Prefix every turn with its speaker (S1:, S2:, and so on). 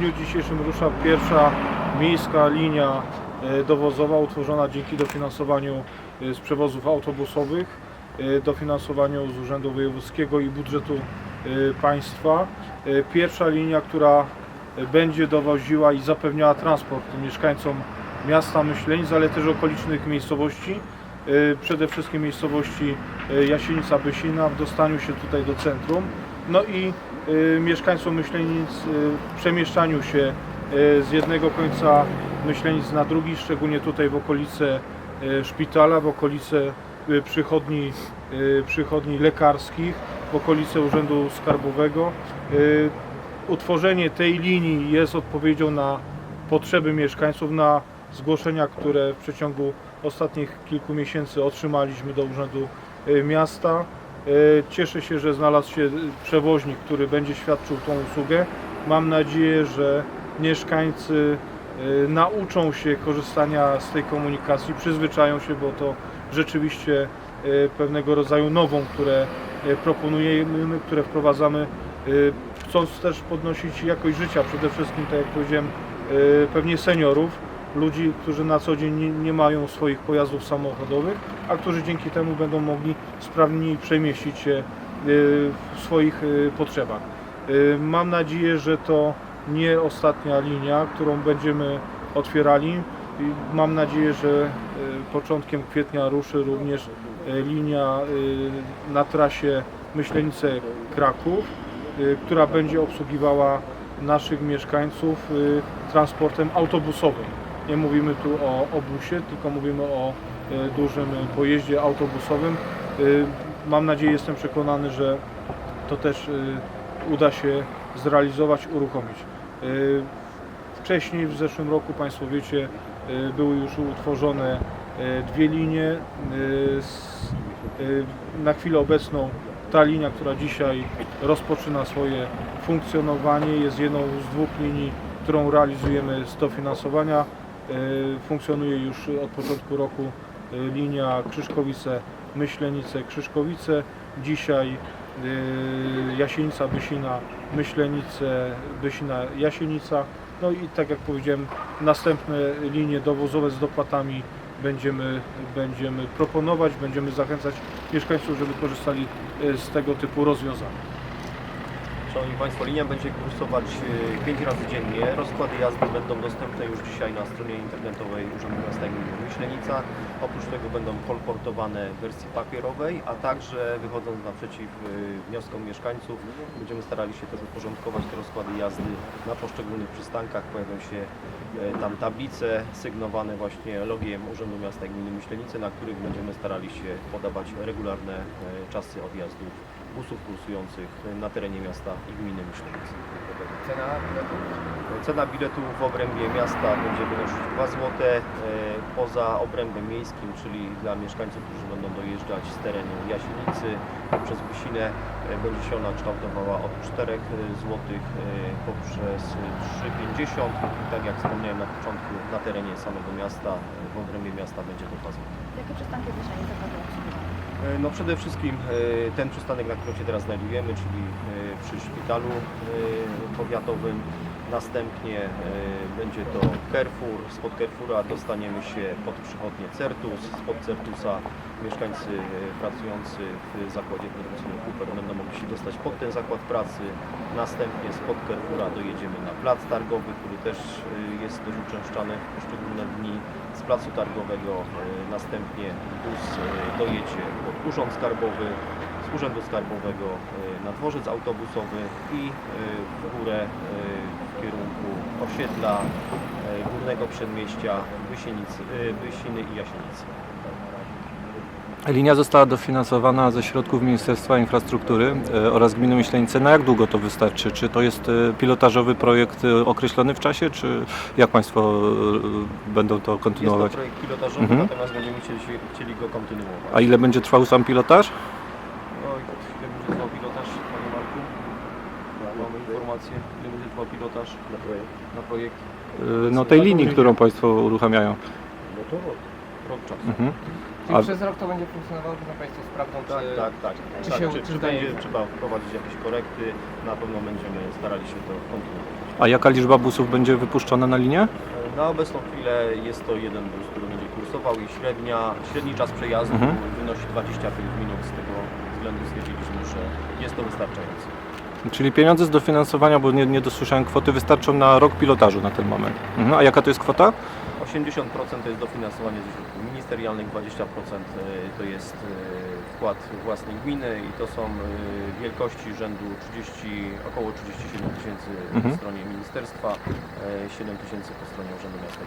S1: dniu dzisiejszym rusza pierwsza miejska linia e, dowozowa utworzona dzięki dofinansowaniu e, z przewozów autobusowych, e, dofinansowaniu z Urzędu Wojewódzkiego i budżetu państwa. Pierwsza linia, która będzie dowoziła i zapewniała transport mieszkańcom miasta Myślenic, ale też okolicznych miejscowości. Przede wszystkim miejscowości e, Jasienica Bysina w dostaniu się tutaj do centrum. No i e, mieszkańcom Myślenic e, w przemieszczaniu się e, z jednego końca Myślenic na drugi, szczególnie tutaj w okolice szpitala, w okolice przychodni, przychodni lekarskich, w okolice Urzędu Skarbowego. Utworzenie tej linii jest odpowiedzią na potrzeby mieszkańców, na zgłoszenia, które w przeciągu ostatnich kilku miesięcy otrzymaliśmy do Urzędu Miasta. E, Cieszę się, że znalazł się przewoźnik, który będzie świadczył tą usługę. Mam nadzieję, że mieszkańcy e, nauczą się korzystania z tej komunikacji, przyzwyczają się, bo to rzeczywiście e, pewnego rodzaju nową, które proponujemy, które wprowadzamy, chcąc też podnosić jakość życia, przede wszystkim, tak jak powiedziałem, pewnie seniorów, ludzi, którzy na co dzień nie, nie mają swoich pojazdów samochodowych, a którzy dzięki temu będą mogli sprawniej przemieścić się e, w swoich e, potrzebach. E, Mam nadzieję, że to nie ostatnia linia, którą będziemy otwierali. Mam nadzieję, że początkiem kwietnia ruszy również linia na trasie Myślenice-Kraków, która będzie obsługiwała naszych mieszkańców transportem autobusowym. Nie mówimy tu o obusie, tylko mówimy o e, dużym pojeździe autobusowym. E, Mam nadzieję, jestem przekonany, że to też e, uda się zrealizować, uruchomić. Wcześniej, w zeszłym roku, Państwo wiecie, były już utworzone dwie linie. Na chwilę obecną ta linia, która dzisiaj rozpoczyna swoje funkcjonowanie, jest jedną z dwóch linii, którą realizujemy z dofinansowania. E, Funkcjonuje już od początku roku e, linia Krzyszkowice-Myślenice-Krzyszkowice. Dzisiaj e, Jasienica, Bysina, Myślenice, Bysina, Jasienica. No i tak jak powiedziałem, następne linie dowozowe z dopłatami będziemy, będziemy proponować, będziemy zachęcać mieszkańców, żeby korzystali z tego typu rozwiązań.
S2: Szanowni Państwo, linia będzie kursować 5 razy dziennie. Rozkłady jazdy będą dostępne już dzisiaj na stronie internetowej Urzędu Miasta Gminy Myślenica. Oprócz tego będą kolportowane w wersji papierowej, a także wychodząc naprzeciw y, wnioskom mieszkańców, będziemy starali się też uporządkować te rozkłady jazdy na poszczególnych przystankach. Pojawią się e, tam tablice sygnowane właśnie logiem Urzędu Miasta Gminy Myślenice, na których będziemy starali się podawać regularne e, czasy odjazdów busów kursujących na terenie miasta i gminy Myślenice.
S3: Cena biletu?
S2: Cena biletu w obrębie miasta będzie wynosić 2 zł. Poza obrębem miejskim, czyli dla mieszkańców, którzy będą dojeżdżać z terenu Jasienicy przez Businę, e, będzie się ona kształtowała od 4 zł poprzez 3,50 i tak jak wspomniałem na początku, na terenie samego miasta, e, w obrębie miasta będzie to 2 zł.
S3: Jakie przystanki obsługiwane?
S2: E, No przede wszystkim e, ten przystanek, na którym się teraz znajdujemy, czyli e, przy szpitalu e, powiatowym. Następnie e, będzie to Carrefour. Spod Carrefoura dostaniemy się pod przychodnię Certus. Spod Certusa mieszkańcy e, pracujący w zakładzie produkcyjnym Cooper będą mogli się dostać pod ten zakład pracy. Następnie spod Carrefoura dojedziemy na plac targowy, który też e, jest dość uczęszczany w poszczególne dni. Z placu targowego następnie bus dojedzie pod urząd skarbowy, z urzędu skarbowego e, na dworzec autobusowy i e, w górę e, w kierunku osiedla górnego przedmieścia Bysienicy, Bysiny i Jasienicy.
S4: Linia została dofinansowana ze środków Ministerstwa Infrastruktury oraz Gminy Myślenice. Na jak długo to wystarczy? Czy to jest pilotażowy projekt określony w czasie, czy jak Państwo będą to
S2: Jest to
S4: kontynuować?
S2: projekt pilotażowy,
S4: Mhm.
S2: natomiast będziemy chcieli, chcieli go kontynuować.
S4: A ile będzie trwał sam pilotaż?
S2: No i ile będzie trwał pilotaż, Panie Marku? Mamy informację, ile będzie trwał pilotaż na projekt? Na projekt
S4: E, No tej linii, którą Państwo uruchamiają.
S2: no to rok, rok czasu.
S4: Mhm.
S5: Czyli
S4: A-
S5: przez rok to będzie funkcjonowało, to Państwo sprawdzą,
S2: Tak,
S5: czy...
S2: tak, tak.
S5: czy
S2: tak.
S5: się-
S2: czy,
S5: czy
S2: czy
S5: daje-
S2: będzie trzeba wprowadzić jakieś korekty, na pewno będziemy starali się to kontynuować.
S4: A jaka liczba busów będzie wypuszczona na linię?
S2: Na obecną chwilę jest to jeden bus, który będzie kursował i średnia, średni czas przejazdu
S4: Mhm.
S2: wynosi 25 minut. Z tego względu stwierdziliśmy, że jest to wystarczające.
S4: Czyli pieniądze z dofinansowania, bo nie, nie dosłyszałem kwoty, wystarczą na rok pilotażu na ten moment. Mhm. A jaka to jest kwota?
S2: 80% to jest dofinansowanie ze środków ministerialnych, 20% to jest e, wkład własnej gminy i to są e, wielkości rzędu 30, około 37 tysięcy
S4: Mhm.
S2: po stronie ministerstwa, e, 7 tysięcy po stronie Urzędu Miasta.